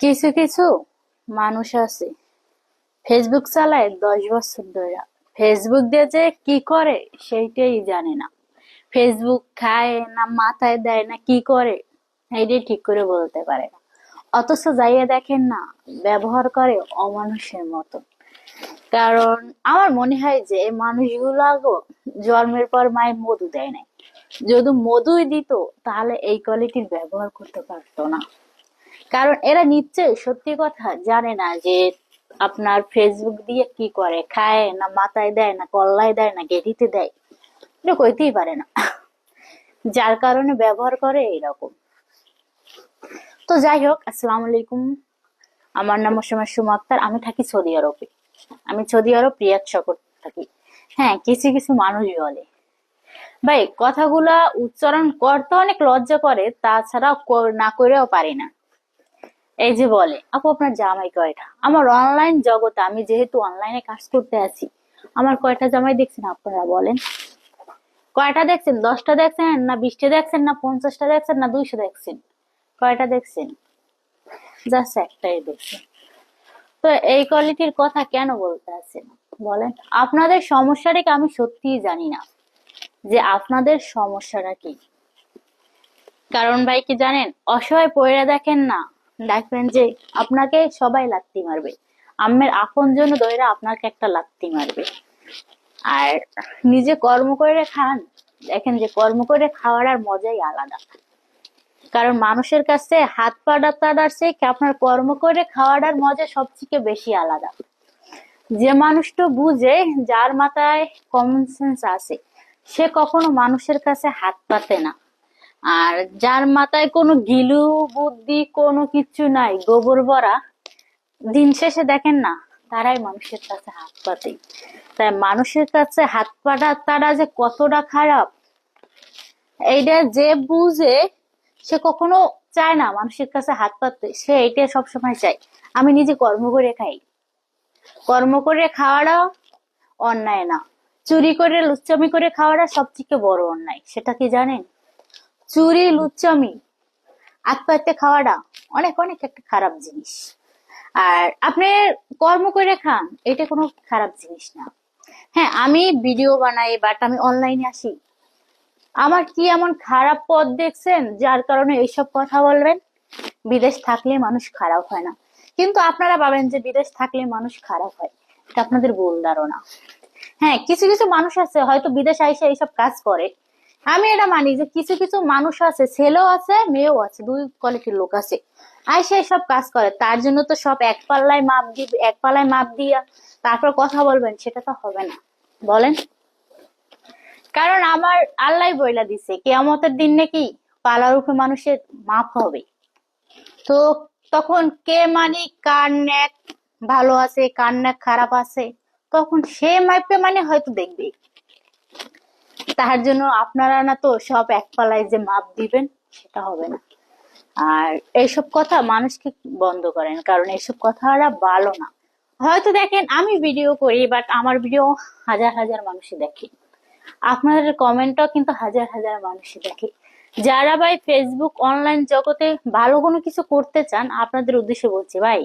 কিছু কিছু মানুষ আছে ফেসবুক চালায় দশ বছর ধরে। ফেসবুক দিয়ে যে কি করে সেইটাই জানে না। ফেসবুক খায় না, মাথায় দেয় না, কি করে? এইটাই ঠিক করে বলতে পারে না। অথচ যাইয়া দেখেন না, ব্যবহার করে অমানুষের মতো। কারণ আমার মনে হয় যে মানুষগুলো জন্মের পর মায়ের মধু দেয় নাই। যদি মধুই দিত, তাহলে এই কোয়ালিটির ব্যবহার করতে পারতো না। কারণ এরা নিশ্চয় সত্যি কথা, জানে না যে আপনার ফেসবুক দিয়ে কি করে, খায় না, মাথায় দেয় না, কল্লায় দেয় না গেটিতে দেয়। এটা কইতেই পারে না। যার কারণে ব্যবহার করে এইরকম। তো যাই হোক, আসসালামু আলাইকুম। আমার নাম মোসাম্মদ সুমা আক্তার, আমি থাকি সৌদি আরবে। আমি সৌদি আরব, রিয়াদ শহর থাকি। হ্যাঁ কিছু কিছু মানুষ বলে। ভাই, কথাগুলা উচ্চারণ করতে অনেক লজ্জা করে তাছাড়া না করেও পারি না। এই যে বলে, আপু, আপনার জামাই কয়টা? আমার অনলাইন জগতে আমি যেহেতু অনলাইনে কাজ করতে আছি, আমার কয়টা জামাই দেখছেন আপনারা বলেন? কয়টা দেখছেন? দশটা দেখছেন না বিশটা দেখছেন না পঞ্চাশটা দেখছেন না দুইশো দেখছেন? কয়টা দেখছেন? জাস্ট একটাই দেখছেন। তো এই কোয়ালিটির কথা কেন বলতে আছেন? বলেন। আপনাদের সমস্যাটাকে আমি সত্যিই জানি না। যে আপনাদের সমস্যাটা কি? কারণ ভাই কি জানেন? অসহায় পড়ে দেখেন না। দেখবেন যে আপনাকে সবাই লাত্তি মারবে। আম্মের আপন জন্য দইরা আপনাকে একটা লাত্তি মারবে। আর নিজে কর্ম করে খান। দেখেন যে কর্ম করে খাওয়ার আর মজাই আলাদা। কারণ মানুষের কাছে হাত পা ডাক্তার থেকে আপনার কর্ম করে খাওয়াটার মজা সবথেকে বেশি আলাদা। যে মানুষটা বুঝে যার মাথায় কমন সেন্স আছে, সে কখনো মানুষের কাছে হাত পাতে না। আর যার মাথায় কোনো গিলু, বুদ্ধি, কোনো কিছু নাই, গোবর ভরা, দিন শেষে দেখেন না, তারাই মানুষের কাছে হাত পাতে তাই মানুষের কাছে হাত পাটা তারা যে কতটা খারাপ, এইটা যে বুঝে সে কখনো চায় না মানুষের কাছে হাত পাততে সে এটা সবসময় চায়। আমি নিজে কর্ম করে খাই। কর্ম করে খাওয়াটা অন্যায় না। চুরি করে, লুচ্চামি করে খাওয়াটা সব থেকে বড় অন্যায়। সেটা কি জানেন? চুরি, লুচ্চামি, আত্মহত্যা খাওয়াটা অনেক অনেক একটা খারাপ জিনিস। আর আপনি কর্ম করে খান, এটা কোনো খারাপ জিনিস না। হ্যাঁ আমি ভিডিও বানাই বাট আমি অনলাইনে আসি। আমার কি এমন খারাপ পথ দেখছেন, যার কারণে এইসব কথা বলবেন? বিদেশ থাকলে মানুষ খারাপ হয় না। কিন্তু আপনারা ভাবেন যে বিদেশ থাকলে মানুষ খারাপ হয়, এটা আপনাদের ভুল ধারণা। হ্যাঁ কিছু কিছু মানুষ আছে, হয়তো বিদেশ আইসে এইসব কাজ করে আমি এটা মানি যে কিছু কিছু মানুষ আছে, ছেলেও আছে, মেয়েও আছে, দুই কোয়ালিটির লোক আছে। আইসে এইসব কাজ করে, তার জন্য তো সব এক পাল্লায় মাপ দিব এক পাল্লায় মাপ দিয়া তারপর কথা বলবেন, সেটা তো হবে না। বলেন। কারণ আমার আল্লাহ বইলা দিছে, কেয়ামতের দিন নাকি পালার উপরে মানুষের মাপ হবে। তো তখন কে মানে কার ন্যাক ভালো আছে, কার ন্যাক খারাপ আছে, তখন সে মাপে মানে হয়তো দেখবে। তার জন্য আপনারা না তো সব এক পালায় যে মাপ দিবেন, সেটা হবে না। আর এইসব কথা মানুষকে বন্ধ করেন, কারণ এইসব কথাটা ভালো না। হয়তো দেখেন, আমি ভিডিও করি বাট আমার ভিডিও হাজার হাজার মানুষই দেখে। আপনাদের কমেন্টও কিন্তু হাজার হাজার মানুষই দেখে। যারা ভাই ফেসবুক অনলাইন জগতে ভালো কোনো কিছু করতে চান, আপনাদের উদ্দেশ্যে বলছি, ভাই।